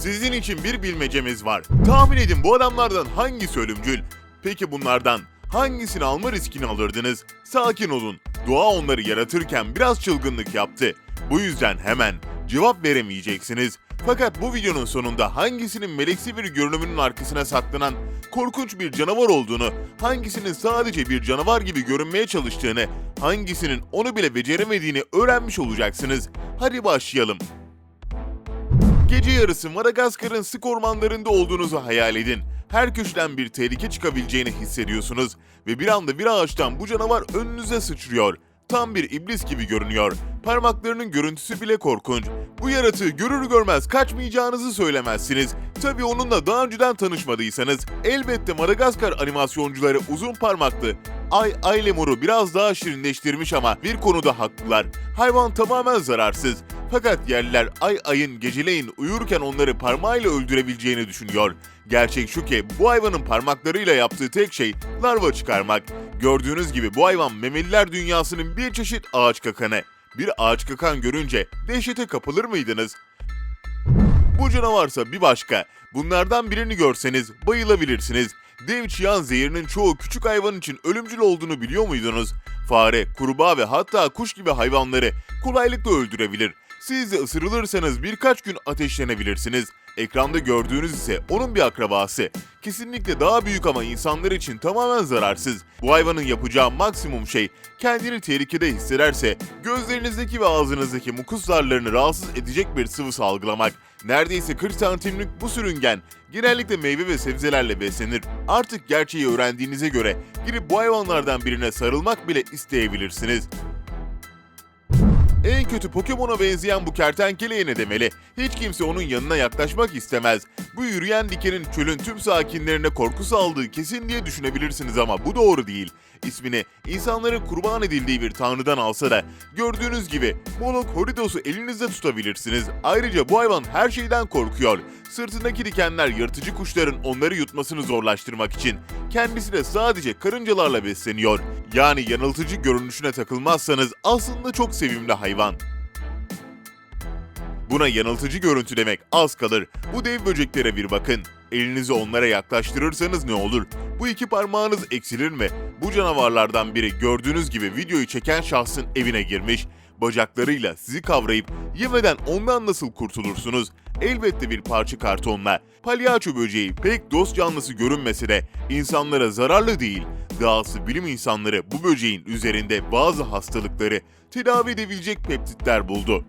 Sizin için bir bilmecemiz var. Tahmin edin bu adamlardan hangisi ölümcül? Peki bunlardan hangisini alma riskini alırdınız? Sakin olun. Doğa onları yaratırken biraz çılgınlık yaptı. Bu yüzden hemen cevap veremeyeceksiniz. Fakat bu videonun sonunda hangisinin meleksi bir görünümünün arkasına saklanan korkunç bir canavar olduğunu, hangisinin sadece bir canavar gibi görünmeye çalıştığını, hangisinin onu bile beceremediğini öğrenmiş olacaksınız. Hadi başlayalım. Gece yarısı Madagaskar'ın sık ormanlarında olduğunuzu hayal edin. Her köşeden bir tehlike çıkabileceğini hissediyorsunuz ve bir anda bir ağaçtan bu canavar önünüze sıçrıyor. Tam bir iblis gibi görünüyor. Parmaklarının görüntüsü bile korkunç. Bu yaratığı görür görmez kaçmayacağınızı söylemezsiniz. Tabii onunla daha önceden tanışmadıysanız elbette Madagaskar animasyoncuları uzun parmaklı Ay Ay lemuru biraz daha şirinleştirmiş ama bir konuda haklılar. Hayvan tamamen zararsız. Fakat yerliler Ay Ay'ın geceleyin uyurken onları parmağıyla öldürebileceğini düşünüyor. Gerçek şu ki bu hayvanın parmaklarıyla yaptığı tek şey larva çıkarmak. Gördüğünüz gibi bu hayvan memeliler dünyasının bir çeşit ağaç kakanı. Bir ağaç kakan görünce dehşete kapılır mıydınız? Bu canavarsa bir başka. Bunlardan birini görseniz bayılabilirsiniz. Dev çıyan zehirinin çoğu küçük hayvan için ölümcül olduğunu biliyor muydunuz? Fare, kurbağa ve hatta kuş gibi hayvanları kolaylıkla öldürebilir. Siz de ısırılırsanız birkaç gün ateşlenebilirsiniz. Ekranda gördüğünüz ise onun bir akrabası. Kesinlikle daha büyük ama insanlar için tamamen zararsız. Bu hayvanın yapacağı maksimum şey kendini tehlikede hissederse gözlerinizdeki ve ağzınızdaki mukus zarlarını rahatsız edecek bir sıvı salgılamak. Neredeyse 40 santimlik bu sürüngen genellikle meyve ve sebzelerle beslenir. Artık gerçeği öğrendiğinize göre girip bu hayvanlardan birine sarılmak bile isteyebilirsiniz. En kötü Pokemon'a benzeyen bu kertenkeleye ne demeli? Hiç kimse onun yanına yaklaşmak istemez. Bu yürüyen dikenin çölün tüm sakinlerine korku saldığı kesin diye düşünebilirsiniz ama bu doğru değil. İsmini insanların kurban edildiği bir tanrıdan alsa da gördüğünüz gibi Molok Horidos'u elinizde tutabilirsiniz. Ayrıca bu hayvan her şeyden korkuyor. Sırtındaki dikenler yırtıcı kuşların onları yutmasını zorlaştırmak için. Kendisi de sadece karıncalarla besleniyor. Yani yanıltıcı görünüşüne takılmazsanız aslında çok sevimli hayvan. Buna yanıltıcı görüntü demek az kalır. Bu dev böceklere bir bakın. Elinizi onlara yaklaştırırsanız ne olur? Bu iki parmağınız eksilir mi? Bu canavarlardan biri gördüğünüz gibi videoyu çeken şahsın evine girmiş. Bacaklarıyla sizi kavrayıp yemeden ondan nasıl kurtulursunuz? Elbette bir parça kartonla. Palyaço böceği pek dost canlısı görünmese de insanlara zararlı değil. Dahası bilim insanları bu böceğin üzerinde bazı hastalıkları tedavi edebilecek peptitler buldu.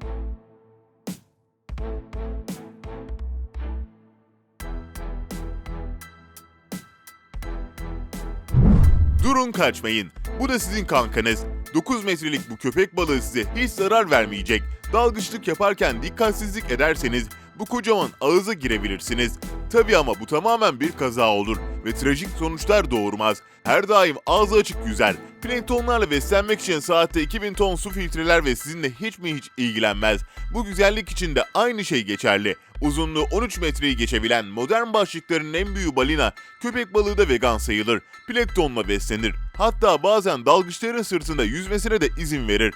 Durun kaçmayın. Bu da sizin kankanız. 9 metrelik bu köpek balığı size hiç zarar vermeyecek. Dalgıçlık yaparken dikkatsizlik ederseniz bu kocaman ağıza girebilirsiniz. Tabi ama bu tamamen bir kaza olur ve trajik sonuçlar doğurmaz. Her daim ağzı açık yüzer. Planktonlarla beslenmek için saatte 2000 ton su filtreler ve sizinle hiç mi hiç ilgilenmez. Bu güzellik için de aynı şey geçerli. Uzunluğu 13 metreyi geçebilen modern başlıkların en büyüğü balina, köpek balığı da vegan sayılır. Planktonla beslenir. Hatta bazen dalgıçların sırtında yüzmesine de izin verir.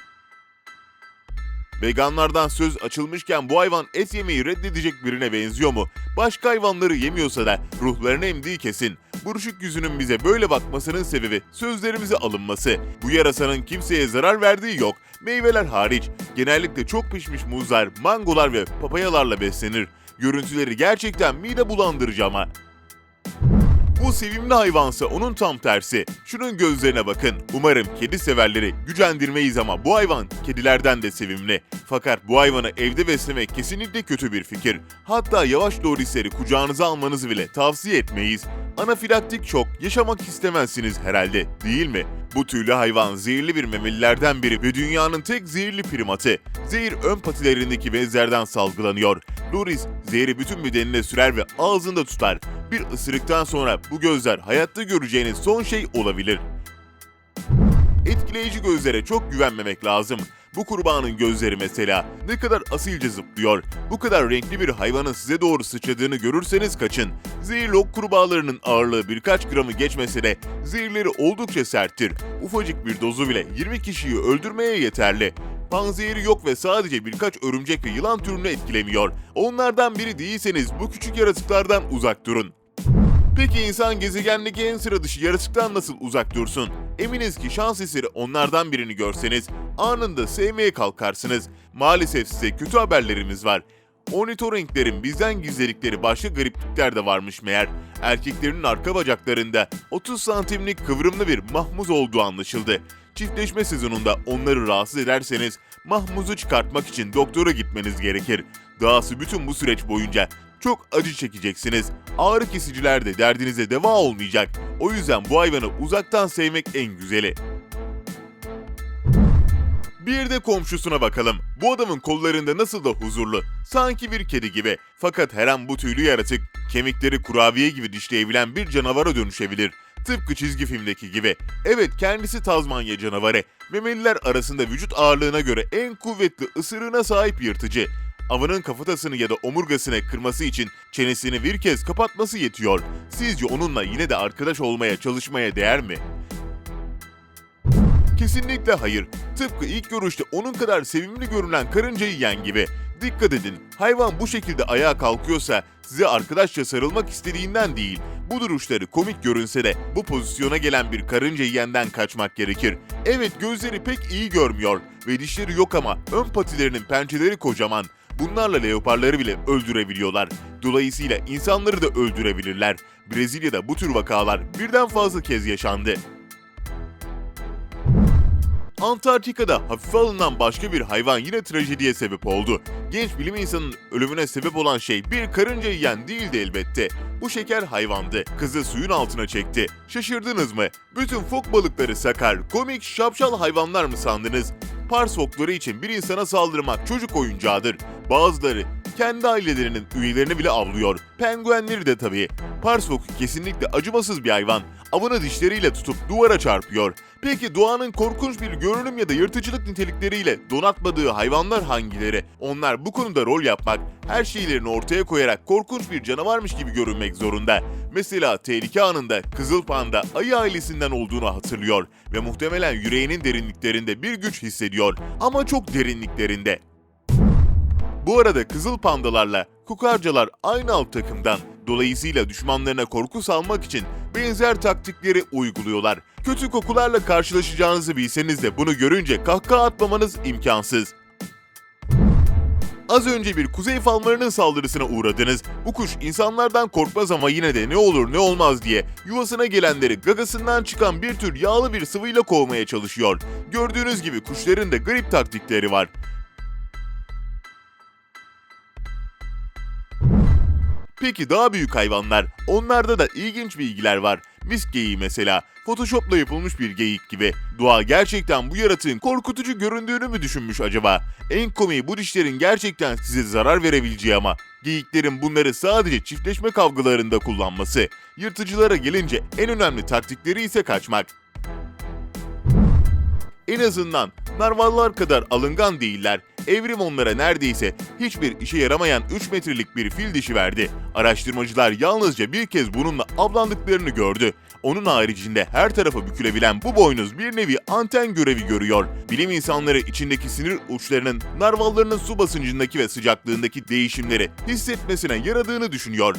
Veganlardan söz açılmışken bu hayvan et yemeyi reddedecek birine benziyor mu? Başka hayvanları yemiyorsa da ruhlarını emdiği kesin. Buruşuk yüzünün bize böyle bakmasının sebebi sözlerimize alınması. Bu yarasanın kimseye zarar verdiği yok. Meyveler hariç. Genellikle çok pişmiş muzlar, mangolar ve papayalarla beslenir. Görüntüleri gerçekten mide bulandırıcı ama. Bu sevimli hayvansa onun tam tersi. Şunun gözlerine bakın. Umarım kedi severleri gücendirmeyiz ama bu hayvan kedilerden de sevimli. Fakat bu hayvanı evde beslemek kesinlikle kötü bir fikir. Hatta yavaş lorisleri kucağınıza almanızı bile tavsiye etmeyiz. Anafilaktik şok yaşamak istemezsiniz herhalde, değil mi? Bu tüylü hayvan zehirli bir memelilerden biri ve dünyanın tek zehirli primatı. Zehir ön patilerindeki bezlerden salgılanıyor. Loris zehri bütün bedenine sürer ve ağzında tutar. Bir ısırıktan sonra bu gözler hayatta göreceğiniz son şey olabilir. Etkileyici gözlere çok güvenmemek lazım. Bu kurbanın gözleri mesela ne kadar asilce zıplıyor. Bu kadar renkli bir hayvanın size doğru sıçradığını görürseniz kaçın. Zehirli ok kurbağalarının ağırlığı birkaç gramı geçmese de zehirleri oldukça serttir. Ufacık bir dozu bile 20 kişiyi öldürmeye yeterli. Panzehiri yok ve sadece birkaç örümcek ve yılan türünü etkilemiyor. Onlardan biri değilseniz bu küçük yaratıklardan uzak durun. Peki insan gezegendeki en sıra dışı yaratıktan nasıl uzak dursun? Eminiz ki şans eseri onlardan birini görseniz anında sevmeye kalkarsınız. Maalesef size kötü haberlerimiz var. Ornitorenklerin bizden gizledikleri başka gariplikler de varmış meğer. Erkeklerinin arka bacaklarında 30 santimlik kıvrımlı bir mahmuz olduğu anlaşıldı. Çiftleşme sezonunda onları rahatsız ederseniz mahmuzu çıkartmak için doktora gitmeniz gerekir. Dahası bütün bu süreç boyunca çok acı çekeceksiniz. Ağrı kesiciler de derdinize deva olmayacak. O yüzden bu hayvanı uzaktan sevmek en güzeli. Bir de komşusuna bakalım. Bu adamın kollarında nasıl da huzurlu. Sanki bir kedi gibi. Fakat her an bu tüylü yaratık kemikleri kurabiye gibi dişleyebilen bir canavara dönüşebilir. Tıpkı çizgi filmdeki gibi. Evet kendisi Tazmanya canavarı. Memeliler arasında vücut ağırlığına göre en kuvvetli ısırığına sahip yırtıcı. Avının kafatasını ya da omurgasını kırması için çenesini bir kez kapatması yetiyor. Sizce onunla yine de arkadaş olmaya çalışmaya değer mi? Kesinlikle hayır. Tıpkı ilk görüşte onun kadar sevimli görünen karınca yiyen gibi. Dikkat edin, hayvan bu şekilde ayağa kalkıyorsa size arkadaşça sarılmak istediğinden değil. Bu duruşları komik görünse de bu pozisyona gelen bir karınca yiyenden kaçmak gerekir. Evet gözleri pek iyi görmüyor ve dişleri yok ama ön patilerinin pençeleri kocaman. Bunlarla leoparları bile öldürebiliyorlar. Dolayısıyla insanları da öldürebilirler. Brezilya'da bu tür vakalar birden fazla kez yaşandı. Antarktika'da hafife alınan başka bir hayvan yine trajediye sebep oldu. Genç bilim insanının ölümüne sebep olan şey bir karınca yiyen değildi elbette. Bu şeker hayvandı. Kızı suyun altına çekti. Şaşırdınız mı? Bütün fok balıkları sakar, komik, şapşal hayvanlar mı sandınız? Pars fokları için bir insana saldırmak çocuk oyuncağıdır. Bazıları kendi ailelerinin üyelerini bile avlıyor. Penguenleri de tabii. Pars foku kesinlikle acımasız bir hayvan. Avını dişleriyle tutup duvara çarpıyor. Peki doğanın korkunç bir görünüm ya da yırtıcılık nitelikleriyle donatmadığı hayvanlar hangileri? Onlar bu konuda rol yapmak, her şeylerini ortaya koyarak korkunç bir canavarmış gibi görünmek zorunda. Mesela tehlike anında Kızıl Panda ayı ailesinden olduğunu hatırlıyor ve muhtemelen yüreğinin derinliklerinde bir güç hissediyor ama çok derinliklerinde. Bu arada kızıl pandalarla kukarcalar aynı alt takımdan. Dolayısıyla düşmanlarına korku salmak için benzer taktikleri uyguluyorlar. Kötü kokularla karşılaşacağınızı bilseniz de bunu görünce kahkaha atmamanız imkansız. Az önce bir kuzey falmarının saldırısına uğradınız. Bu kuş insanlardan korkmaz ama yine de ne olur ne olmaz diye yuvasına gelenleri gagasından çıkan bir tür yağlı bir sıvıyla kovmaya çalışıyor. Gördüğünüz gibi kuşların da garip taktikleri var. Peki daha büyük hayvanlar? Onlarda da ilginç bilgiler var. Misk geyiği mesela. Photoshop'la yapılmış bir geyik gibi. Doğa gerçekten bu yaratığın korkutucu göründüğünü mü düşünmüş acaba? En komiği bu dişlerin gerçekten size zarar verebileceği ama. Geyiklerin bunları sadece çiftleşme kavgalarında kullanması. Yırtıcılara gelince en önemli taktikleri ise kaçmak. En azından narvallar kadar alıngan değiller. Evrim onlara neredeyse hiçbir işe yaramayan 3 metrelik bir fil dişi verdi. Araştırmacılar yalnızca bir kez bununla avlandıklarını gördü. Onun haricinde her tarafa bükülebilen bu boynuz bir nevi anten görevi görüyor. Bilim insanları içindeki sinir uçlarının narvallarının su basıncındaki ve sıcaklığındaki değişimleri hissetmesine yaradığını düşünüyor.